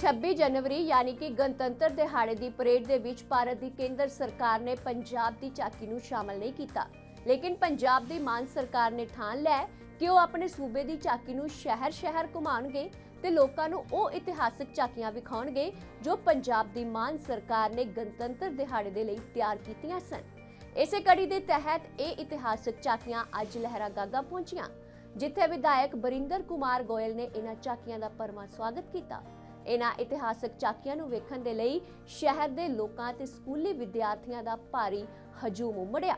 26 ਜਨਵਰੀ ਯਾਨੀ ਕਿ ਗਣਤੰਤਰ ਦਿਹਾੜੇ ਦੀ ਪਰੇਡ ਦੇ ਵਿੱਚ ਭਾਰਤ ਦੀ ਕੇਂਦਰ ਸਰਕਾਰ ਨੇ ਪੰਜਾਬ ਦੀ ਝਾਕੀ ਨੂੰ ਸ਼ਾਮਲ ਨਹੀਂ ਕੀਤਾ। ਲੇਕਿਨ ਪੰਜਾਬ ਦੀ ਮਾਨ ਸਰਕਾਰ ਨੇ ਠਾਣ ਲਿਆ ਕਿ ਉਹ ਆਪਣੇ ਸੂਬੇ ਦੀ ਝਾਕੀ ਨੂੰ ਸ਼ਹਿਰ-ਸ਼ਹਿਰ ਘੁਮਾਉਣਗੇ ਤੇ ਲੋਕਾਂ ਨੂੰ ਉਹ ਇਤਿਹਾਸਕ ਝਾਕੀਆਂ ਵਿਖਾਉਣਗੇ ਜੋ ਪੰਜਾਬ ਦੀ ਮਾਨ ਸਰਕਾਰ ਨੇ ਗਣਤੰਤਰ ਦਿਹਾੜੇ ਦੇ ਲਈ ਤਿਆਰ ਕੀਤੀਆਂ ਸਨ। ਇਸੇ ਕੜੀ ਦੇ ਤਹਿਤ ਇਹ ਇਤਿਹਾਸਕ ਝਾਕੀਆਂ ਅੱਜ ਲਹਿਰਾ ਪਹੁੰਚੀਆਂ, ਜਿੱਥੇ ਵਿਧਾਇਕ ਬਰਿੰਦਰ ਕੁਮਾਰ ਗੋਇਲ ਨੇ ਇਹਨਾਂ ਝਾਕੀਆਂ ਦਾ ਪਰਮਾ ਸਵਾਗਤ ਕੀਤਾ। ਇਹਨਾਂ ਇਤਿਹਾਸਕ ਝਾਕੀਆਂ ਨੂੰ ਵੇਖਣ ਦੇ ਲਈ ਸ਼ਹਿਰ ਦੇ ਲੋਕਾਂ ਤੇ ਸਕੂਲੀ ਵਿਦਿਆਰਥੀਆਂ ਦਾ ਭਾਰੀ ਹਜੂਮ ਉਮੜਿਆ।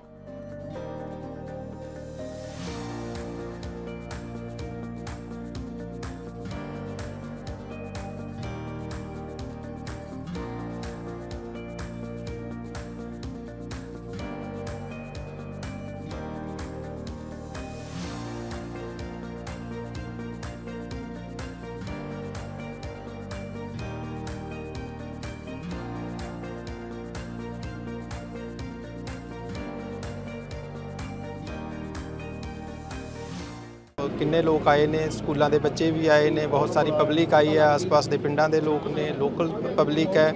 ਕਿੰਨੇ ਲੋਕ ਆਏ ਨੇ, ਸਕੂਲਾਂ ਦੇ ਬੱਚੇ ਵੀ ਆਏ ਨੇ, ਬਹੁਤ ਸਾਰੀ ਪਬਲਿਕ ਆਈ ਹੈ, ਆਸ-ਪਾਸ ਦੇ ਪਿੰਡਾਂ ਦੇ ਲੋਕ ਨੇ ਲੋਕਲ ਪਬਲਿਕ ਹੈ।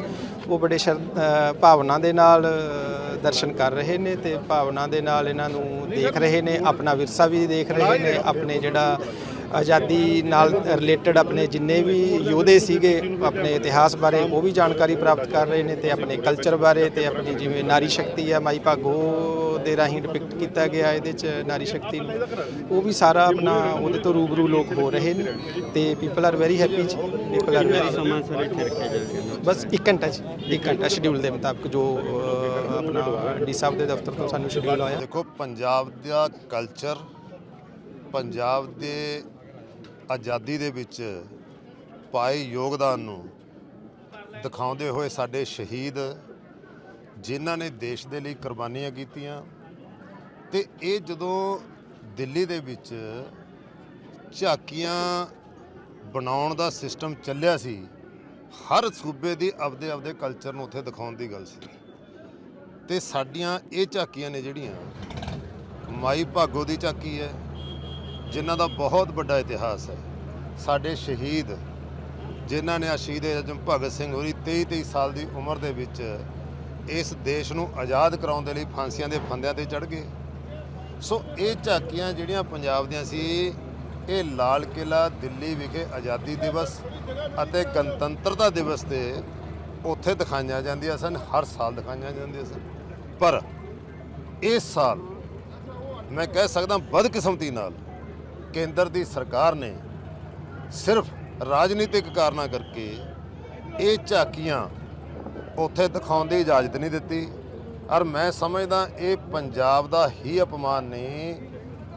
ਉਹ ਬੜੇ ਸ਼ਰ ਭਾਵਨਾ ਦੇ ਨਾਲ ਦਰਸ਼ਨ ਕਰ ਰਹੇ ਨੇ ਤੇ ਭਾਵਨਾ ਦੇ ਨਾਲ ਇਹਨਾਂ ਨੂੰ ਦੇਖ ਰਹੇ ਨੇ, ਆਪਣਾ ਵਿਰਸਾ ਵੀ ਦੇਖ ਰਹੇ ਨੇ, ਆਪਣੇ ਜਿਹੜਾ ਆਜ਼ਾਦੀ ਨਾਲ ਰਿਲੇਟਡ ਆਪਣੇ ਜਿੰਨੇ ਵੀ ਯੋਧੇ ਸੀਗੇ, ਆਪਣੇ ਇਤਿਹਾਸ ਬਾਰੇ ਉਹ ਵੀ ਜਾਣਕਾਰੀ ਪ੍ਰਾਪਤ ਕਰ ਰਹੇ ਨੇ ਤੇ ਆਪਣੇ ਕਲਚਰ ਬਾਰੇ ਤੇ ਆਪਣੀ ਜਿਵੇਂ ਨਾਰੀ ਸ਼ਕਤੀ ਹੈ, ਮਾਈ ਭਾਗੋ ਦੇ ਰਾਹੀਂ ਡਿਪਿਕਟ ਕੀਤਾ ਗਿਆ ਇਹਦੇ ਚ ਨਾਰੀ ਸ਼ਕਤੀ ਨੂੰ। ਉਹ ਵੀ ਸਾਰਾ ਆਪਣਾ ਉਹਦੇ ਤੋਂ ਰੂਬਰੂ ਲੋਕ ਹੋ ਰਹੇ ਨੇ ਤੇ people are very happy people are very ਸਮਾਂ ਸਰ ਇੱਥੇ ਰੱਖਿਆ ਜਾਵੇਗਾ ਬਸ 1 ਘੰਟਾ ਜੀ 1 ਘੰਟਾ ਸ਼ਡਿਊਲ ਦੇ ਮੁਤਾਬਕ ਜੋ ਆਪਣਾ ਡੀ ਸਾਹਿਬ ਦੇ ਦਫ਼ਤਰ ਤੋਂ ਸਾਨੂੰ ਸ਼ਡਿਊਲ ਆਇਆ। ਦੇਖੋ ਪੰਜਾਬ ਦਾ ਕਲਚਰ ਪੰਜਾਬ ਦੇ ਆਜ਼ਾਦੀ ਦੇ ਵਿੱਚ ਪਾਏ ਯੋਗਦਾਨ ਨੂੰ ਦਿਖਾਉਂਦੇ ਹੋਏ ਸਾਡੇ ਸ਼ਹੀਦ ਜਿਨ੍ਹਾਂ ਨੇ ਦੇਸ਼ ਦੇ ਲਈ ਕੁਰਬਾਨੀਆਂ ਕੀਤੀਆਂ ਤੇ ਇਹ ਜਦੋਂ ਦਿੱਲੀ ਦੇ ਵਿੱਚ ਝਾਕੀਆਂ ਬਣਾਉਣ ਦਾ ਸਿਸਟਮ ਚੱਲਿਆ ਸੀ, ਹਰ ਸੂਬੇ ਦੀ ਆਪਦੇ ਆਪਦੇ ਕਲਚਰ ਨੂੰ ਉੱਥੇ ਦਿਖਾਉਣ ਦੀ ਗੱਲ ਸੀ। ਤੇ ਸਾਡੀਆਂ ਇਹ ਝਾਕੀਆਂ ਨੇ ਜਿਹੜੀਆਂ, ਮਾਈ ਭਾਗੋ ਦੀ ਝਾਕੀ ਹੈ, ਜਿਨ੍ਹਾਂ ਦਾ ਬਹੁਤ ਵੱਡਾ ਇਤਿਹਾਸ ਹੈ। ਸਾਡੇ ਸ਼ਹੀਦ, ਜਿਨ੍ਹਾਂ ਨੇ ਆ ਸ਼ਹੀਦ ਅਜਮ ਭਗਤ ਸਿੰਘ ਹੋਰੀ 23 23 ਸਾਲ ਦੀ ਉਮਰ ਦੇ ਵਿੱਚ ਇਸ ਦੇਸ਼ ਨੂੰ ਆਜ਼ਾਦ ਕਰਾਉਣ ਦੇ ਲਈ ਫਾਂਸੀਆਂ ਦੇ ਫੰਦਿਆਂ ਤੇ ਚੜ੍ਹ ਗਏ। ਸੋ ਇਹ ਝਾਕੀਆਂ ਜਿਹੜੀਆਂ ਪੰਜਾਬ ਦੀਆਂ ਸੀ, ਇਹ ਲਾਲ ਕਿਲਾ ਦਿੱਲੀ ਵਿਖੇ ਆਜ਼ਾਦੀ ਦਿਵਸ ਅਤੇ ਗਣਤੰਤਰਤਾ ਦਿਵਸ ਤੇ ਉੱਥੇ ਦਿਖਾਈਆਂ ਜਾਂਦੀਆਂ ਸਨ, ਹਰ ਸਾਲ ਦਿਖਾਈਆਂ ਜਾਂਦੀਆਂ ਸਨ। ਪਰ ਇਸ ਸਾਲ ਮੈਂ ਕਹਿ ਸਕਦਾ ਬਦਕਿਸਮਤੀ ਨਾਲ ਕੇਂਦਰ ਦੀ ਸਰਕਾਰ ਨੇ ਸਿਰਫ ਰਾਜਨੀਤਿਕ ਕਾਰਨਾਂ ਕਰਕੇ ਇਹ ਝਾਕੀਆਂ ਉੱਥੇ ਦਿਖਾਉਣ ਦੀ ਇਜਾਜ਼ਤ ਨਹੀਂ ਦਿੱਤੀ। ਔਰ ਮੈਂ ਸਮਝਦਾ ਇਹ ਪੰਜਾਬ ਦਾ ਹੀ ਅਪਮਾਨ ਨਹੀਂ।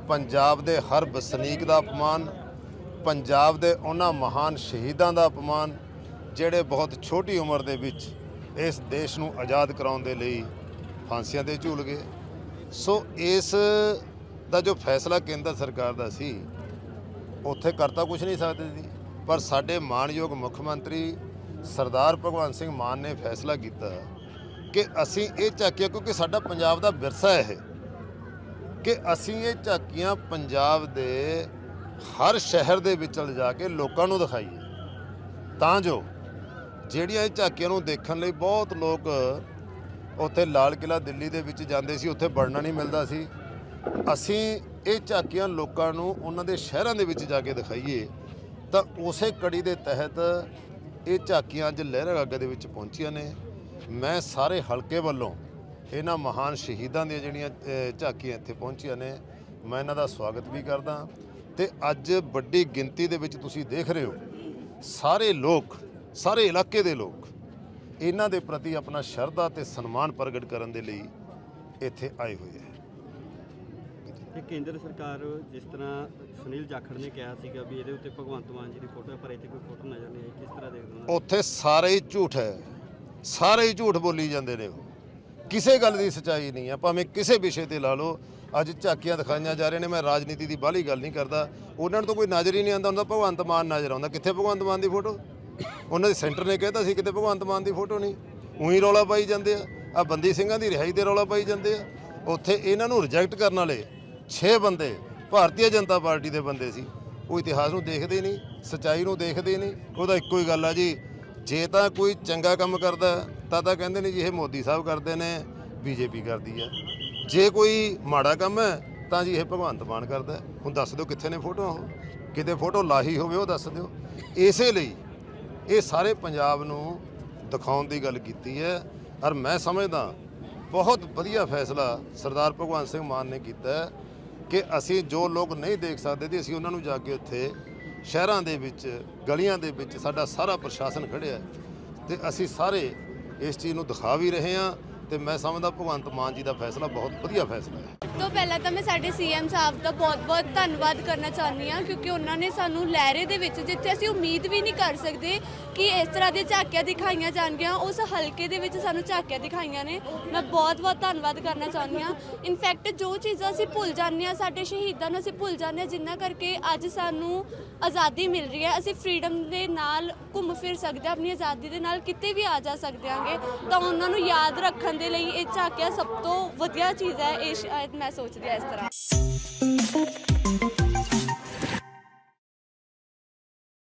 ਪੰਜਾਬ ਦੇ ਹਰ ਵਸਨੀਕ ਦਾ ਅਪਮਾਨ, ਪੰਜਾਬ ਦੇ ਉਹਨਾਂ ਮਹਾਨ ਸ਼ਹੀਦਾਂ ਦਾ ਅਪਮਾਨ, ਜਿਹੜੇ ਬਹੁਤ ਛੋਟੀ ਉਮਰ ਦੇ ਵਿੱਚ ਇਸ ਦੇਸ਼ ਨੂੰ ਆਜ਼ਾਦ ਕਰਾਉਣ ਦੇ ਲਈ ਫਾਂਸੀਆਂ ਤੇ ਝੂਲ ਗਏ। ਸੋ ਇਸ ਦਾ ਜੋ ਫੈਸਲਾ ਕੇਂਦਰ ਸਰਕਾਰ ਦਾ ਸੀ, ਉੱਥੇ ਕਰਤਾ ਕੁਝ ਨਹੀਂ ਸਕਦੇ ਸੀ। ਪਰ ਸਾਡੇ ਮਾਣਯੋਗ ਮੁੱਖ ਮੰਤਰੀ ਸਰਦਾਰ ਭਗਵੰਤ ਸਿੰਘ ਮਾਨ ਨੇ ਫੈਸਲਾ ਕੀਤਾ। ਕਿ ਅਸੀਂ ਇਹ ਝਾਕੀਆਂ, ਕਿਉਂਕਿ ਸਾਡਾ ਪੰਜਾਬ ਦਾ ਵਿਰਸਾ ਹੈ ਇਹ, ਕਿ ਅਸੀਂ ਇਹ ਝਾਕੀਆਂ ਪੰਜਾਬ ਦੇ ਹਰ ਸ਼ਹਿਰ ਦੇ ਵਿੱਚ ਲਿਜਾ ਕੇ ਲੋਕਾਂ ਨੂੰ ਦਿਖਾਈਏ। ਤਾਂ ਜੋ ਜਿਹੜੀਆਂ ਇਹ ਝਾਕੀਆਂ ਨੂੰ ਦੇਖਣ ਲਈ ਬਹੁਤ ਲੋਕ ਉੱਥੇ ਲਾਲ ਕਿਲਾ ਦਿੱਲੀ ਦੇ ਵਿੱਚ ਜਾਂਦੇ ਸੀ, ਉੱਥੇ ਵੜਨਾ ਨਹੀਂ ਮਿਲਦਾ ਸੀ। ਅਸੀਂ ਇਹ ਝਾਕੀਆਂ ਲੋਕਾਂ ਨੂੰ ਉਹਨਾਂ ਦੇ ਸ਼ਹਿਰਾਂ ਦੇ ਵਿੱਚ ਜਾ ਕੇ ਦਿਖਾਈਏ, ਤਾਂ ਉਸੇ ਕੜੀ ਦੇ ਤਹਿਤ ਇਹ ਝਾਕੀਆਂ ਅੱਜ ਲਹਿਰਾ ਗਾਗਾ ਦੇ ਵਿੱਚ ਪਹੁੰਚੀਆਂ ਨੇ। ਮੈਂ ਸਾਰੇ ਹਲਕੇ ਵੱਲੋਂ ਇਹਨਾਂ ਮਹਾਨ ਸ਼ਹੀਦਾਂ ਦੀਆਂ ਜਿਹੜੀਆਂ ਝਾਕੀਆਂ ਇੱਥੇ ਪਹੁੰਚੀਆਂ ਨੇ ਮੈਂ ਇਹਨਾਂ ਦਾ ਸਵਾਗਤ ਵੀ ਕਰਦਾ ਤੇ ਅੱਜ ਵੱਡੀ ਗਿਣਤੀ ਦੇ ਵਿੱਚ ਤੁਸੀਂ ਦੇਖ ਰਹੇ ਹੋ ਸਾਰੇ ਲੋਕ ਸਾਰੇ ਇਲਾਕੇ ਦੇ ਲੋਕ ਇਹਨਾਂ ਦੇ ਪ੍ਰਤੀ ਆਪਣਾ ਸ਼ਰਧਾ ਤੇ ਸਨਮਾਨ ਪ੍ਰਗਟ ਕਰਨ ਦੇ ਲਈ ਇੱਥੇ ਆਏ ਹੋਏ ਹੈ। ਤੇ ਕੇਂਦਰ ਸਰਕਾਰ ਜਿਸ ਤਰ੍ਹਾਂ ਸੁਨੀਲ ਜਾਖੜ ਨੇ ਕਿਹਾ ਸੀਗਾ ਵੀ ਇਹਦੇ ਉੱਤੇ ਭਗਵੰਤ ਮਾਨ ਜੀ ਦੀ ਫੋਟੋ ਹੈ ਪਰ ਇੱਥੇ ਕੋਈ ਫੋਟੋ ਨਜ਼ਰ ਨਹੀਂ ਆਈ। ਕਿਸ ਤਰ੍ਹਾਂ ਦੇਖਦੇ ਹੋ? ਉੱਥੇ ਸਾਰੇ ਹੀ ਝੂਠ ਹੈ। ਸਾਰੇ ਹੀ ਝੂਠ ਬੋਲੀ ਜਾਂਦੇ ਨੇ ਉਹ। ਕਿਸੇ ਗੱਲ ਦੀ ਸਚਾਈ ਨਹੀਂ ਆ, ਭਾਵੇਂ ਕਿਸੇ ਵਿਸ਼ੇ ਤੇ ਲਾ ਲਓ। ਅੱਜ ਝਾਕੀਆਂ ਦਿਖਾਈਆਂ ਜਾ ਰਹੀਆਂ ਨੇ, ਮੈਂ ਰਾਜਨੀਤੀ ਦੀ ਬਾਹਲੀ ਗੱਲ ਨਹੀਂ ਕਰਦਾ। ਉਹਨਾਂ ਨੂੰ ਤਾਂ ਕੋਈ ਨਜ਼ਰ ਹੀ ਨਹੀਂ ਆਉਂਦਾ ਉਹਨਾਂ ਦਾ ਭਗਵੰਤ ਮਾਨ ਨਜ਼ਰ ਆਉਂਦਾ। ਕਿੱਥੇ ਭਗਵੰਤ ਮਾਨ ਦੀ ਫੋਟੋ? ਉਹਨਾਂ ਦੇ ਸੈਂਟਰ ਨੇ ਕਹਿਤਾ ਸੀ, ਕਿਤੇ ਭਗਵੰਤ ਮਾਨ ਦੀ ਫੋਟੋ ਨਹੀਂ। ਉਹੀ ਰੌਲਾ ਪਾਈ ਜਾਂਦੇ ਆ। ਆ ਬੰਦੀ ਸਿੰਘਾਂ ਦੀ ਰਿਹਾਈ ਦੇ ਰੌਲਾ ਪਾਈ ਜਾਂਦੇ ਆ। ਉੱਥੇ ਇਹਨਾਂ ਨੂੰ ਰਿਜੈਕਟ ਕਰਨ ਵਾਲੇ 6 ਬੰਦੇ ਭਾਰਤੀ ਜਨਤਾ ਪਾਰਟੀ ਦੇ ਬੰਦੇ ਸੀ। ਉਹ ਇਤਿਹਾਸ ਨੂੰ ਦੇਖਦੇ ਨਹੀਂ, ਸਚਾਈ ਨੂੰ ਦੇਖਦੇ ਨਹੀਂ। ਉਹਦਾ ਇੱਕੋ ਹੀ ਗੱਲ ਆ ਜੀ ਜੇ ਤਾਂ ਕੋਈ ਚੰਗਾ ਕੰਮ ਕਰਦਾ ਤਾਂ ਤਾਂ ਕਹਿੰਦੇ ਨੇ ਜੀ ਇਹ ਮੋਦੀ ਸਾਹਿਬ ਕਰਦੇ ਨੇ, ਬੀਜੇਪੀ ਕਰਦੀ ਹੈ। ਜੇ ਕੋਈ ਮਾੜਾ ਕੰਮ ਹੈ, ਤਾਂ ਜੀ ਇਹ ਭਗਵੰਤ ਮਾਨ ਕਰਦਾ ਹੁਣ ਦੱਸ ਦਿਓ ਕਿੱਥੇ ਨੇ ਫੋਟੋ ਉਹ? ਕਿਤੇ ਫੋਟੋ ਲਾਹੀ ਹੋਵੇ, ਉਹ ਦੱਸ ਦਿਓ। ਇਸੇ ਲਈ ਇਹ ਸਾਰੇ ਪੰਜਾਬ ਨੂੰ ਦਿਖਾਉਣ ਦੀ ਗੱਲ ਕੀਤੀ ਹੈ। ਔਰ ਮੈਂ ਸਮਝਦਾ, ਬਹੁਤ ਵਧੀਆ ਫੈਸਲਾ ਸਰਦਾਰ ਭਗਵੰਤ ਸਿੰਘ ਮਾਨ ਨੇ ਕੀਤਾ ਕਿ ਅਸੀਂ ਜੋ ਲੋਕ ਨਹੀਂ ਦੇਖ ਸਕਦੇ ਤੇ ਅਸੀਂ ਉਹਨਾਂ ਨੂੰ ਜਾ ਕੇ ਉੱਥੇ ਸ਼ਹਿਰਾਂ ਦੇ ਵਿੱਚ, ਗਲੀਆਂ ਦੇ ਵਿੱਚ ਸਾਡਾ ਸਾਰਾ ਪ੍ਰਸ਼ਾਸਨ ਖੜਿਆ ਹੈ ਤੇ ਅਸੀਂ ਸਾਰੇ ਇਸ ਚੀਜ਼ ਨੂੰ ਦਿਖਾ ਵੀ ਰਹੇ ਹਾਂ। ਤੇ ਮੈਂ ਸਮਝਦਾ ਭਗਵੰਤ ਮਾਨ ਜੀ ਦਾ ਫੈਸਲਾ ਬਹੁਤ ਵਧੀਆ ਫੈਸਲਾ ਹੈ। ਸਭ ਤੋਂ ਪਹਿਲਾਂ ਤਾਂ ਮੈਂ ਸਾਡੇ ਸੀਐਮ ਸਾਹਿਬ ਦਾ ਬਹੁਤ-ਬਹੁਤ ਧੰਨਵਾਦ ਕਰਨਾ ਚਾਹੁੰਦੀ ਹਾਂ, ਕਿਉਂਕਿ ਉਹਨਾਂ ਨੇ ਸਾਨੂੰ ਲਹਿਰੇ ਦੇ ਵਿੱਚ ਜਿੱਥੇ ਅਸੀਂ ਉਮੀਦ ਵੀ ਨਹੀਂ ਕਰ ਸਕਦੇ ਕਿ ਇਸ ਤਰ੍ਹਾਂ ਦੀਆਂ ਝਾਕੀਆਂ ਦਿਖਾਈਆਂ ਜਾਣਗੀਆਂ, ਉਸ ਹਲਕੇ ਦੇ ਵਿੱਚ ਸਾਨੂੰ ਝਾਕੀਆਂ ਦਿਖਾਈਆਂ ਨੇ। ਮੈਂ ਬਹੁਤ-ਬਹੁਤ ਧੰਨਵਾਦ ਕਰਨਾ ਚਾਹੁੰਦੀ ਹਾਂ। ਇਨਫੈਕਟ ਜੋ ਚੀਜ਼ਾਂ ਅਸੀਂ ਭੁੱਲ ਜਾਂਦੇ ਹਾਂ, ਸਾਡੇ ਸ਼ਹੀਦਾਂ ਨੂੰ ਅਸੀਂ ਭੁੱਲ ਜਾਂਦੇ ਹਾਂ, ਜਿੰਨਾ ਕਰਕੇ ਅੱਜ ਸਾਨੂੰ ਆਜ਼ਾਦੀ ਮਿਲ ਰਹੀ ਹੈ। ਅਸੀਂ ਫ੍ਰੀडम ਦੇ ਨਾਲ ਘੁੰਮ ਫਿਰ ਸਕਦੇ ਹਾਂ, ਆਪਣੀ ਆਜ਼ਾਦੀ ਦੇ ਨਾਲ ਕਿਤੇ ਵੀ ਆ ਜਾ ਸਕਦੇ ਹਾਂਗੇ। ਤਾਂ ਉਹਨਾਂ ਨੂੰ ਯਾਦ ਰੱਖਣ ਦੇ ਲਈ ਇਹ ਝਾਕਿਆ ਸਭ ਤੋਂ ਵਧੀਆ ਚੀਜ਼ ਹੈ, ਇਹ ਸ਼ਾਇਦ ਮੈਂ ਸੋਚਦੀ ਹਾਂ ਇਸ ਤਰ੍ਹਾਂ।